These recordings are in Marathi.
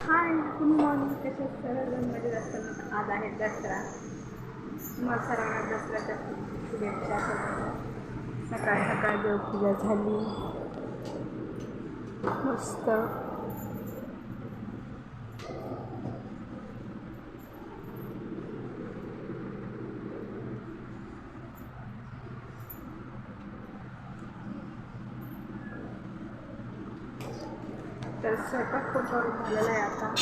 हाय गुड मॉर्निंग कसे सर्व मजेत असतात आज आहे दसरा. तुम्हाला सर्वांना दसऱ्याच्या शुभेच्छा सकाळ सकाळ देवपूजा झाली. मस्त. तर स्वयंपाक खूप करून झालेला आहे आता.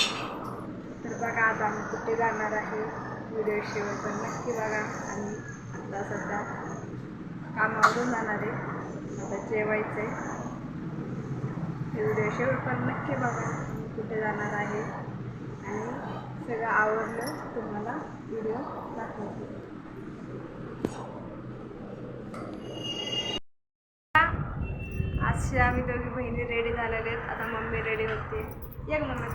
तर बघा आज आम्ही कुठे जाणार आहे? व्हिडिओ शेअर पण नक्की बघा. आणि आता सध्या कामावरून जाणार आहे. आता जेवायचं आहे. व्हिडिओ शेअर पण नक्की बघा. आम्ही कुठे जाणार आहे? आणि सगळं आवडलं तुम्हाला व्हिडिओ दाखवते. आज आम्ही दोघी बहिणी रेडी झालेले आहेत. आता मम्मी रेडी होते. एक मम्मी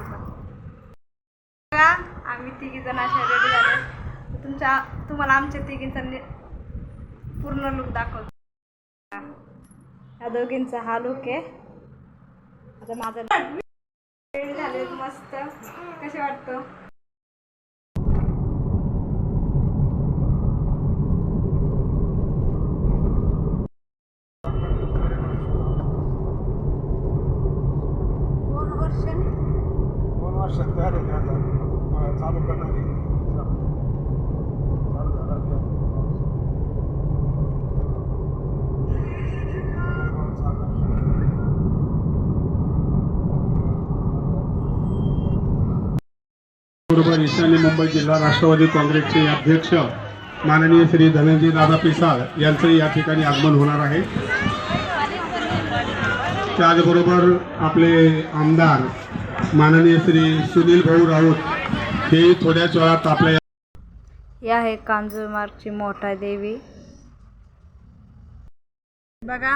बघा आम्ही तिघी जण अशा रेडी झाले तुमच्या तुम्हाला आमच्या तिघींचा पूर्ण लुक दाखवतो. या दोघींचा हा लुक आहे. आता माझा रेडी झाले मस्त. कसे वाटतं? दोन तयार होते आता? चालू करणारी. चालू झाला बरोबर ईशान्य मुंबई जिल्हा राष्ट्रवादी काँग्रेसचे अध्यक्ष माननीय श्री धनंजय दादा पिसाळ यांचं या ठिकाणी आगमन होणार आहे. त्याचबरोबर आपले आमदार माननीय श्री सुनील भाऊ राऊत हे थोड्याच वेळात आपल्या या आहे कांजूरमार्गची मोठा देवी. बघा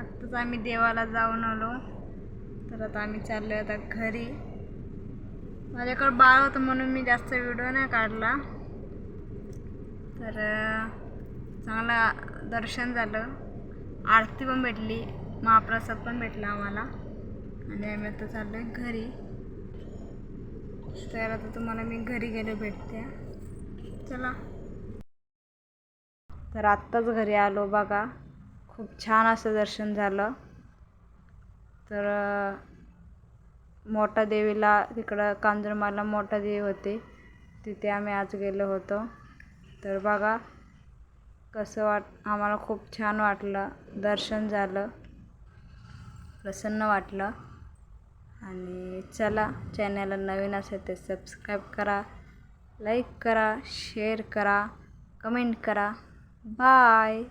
आत्ताच आम्ही देवाला जाऊन आलो. तर आता आम्ही चाललो आता घरी. माझ्याकडं बाळ होतं म्हणून मी जास्त व्हिडिओ नाही काढला. तर चांगलं चांगला दर्शन झालं. आरती पण भेटली. महाप्रसाद पण भेटला आम्हाला. आणि आम्ही आता चाललो आहे घरी. तर आता तुम्हाला मी घरी गेले भेटते. चला. तर आत्ताच घरी आलो बघा. खूप छान असं दर्शन झालं. तर मोठा देवीला तिकडं कांजरमाला मोठा देवी होती. तिथे आम्ही आज गेलो होतो. तर बघा कसं वाट आम्हाला खूप छान वाटलं. दर्शन झालं. प्रसन्न वाटलं. आणि चला चॅनलला नवीन असेल ते सबस्क्राईब करा लाईक करा शेअर करा कमेंट करा. बाय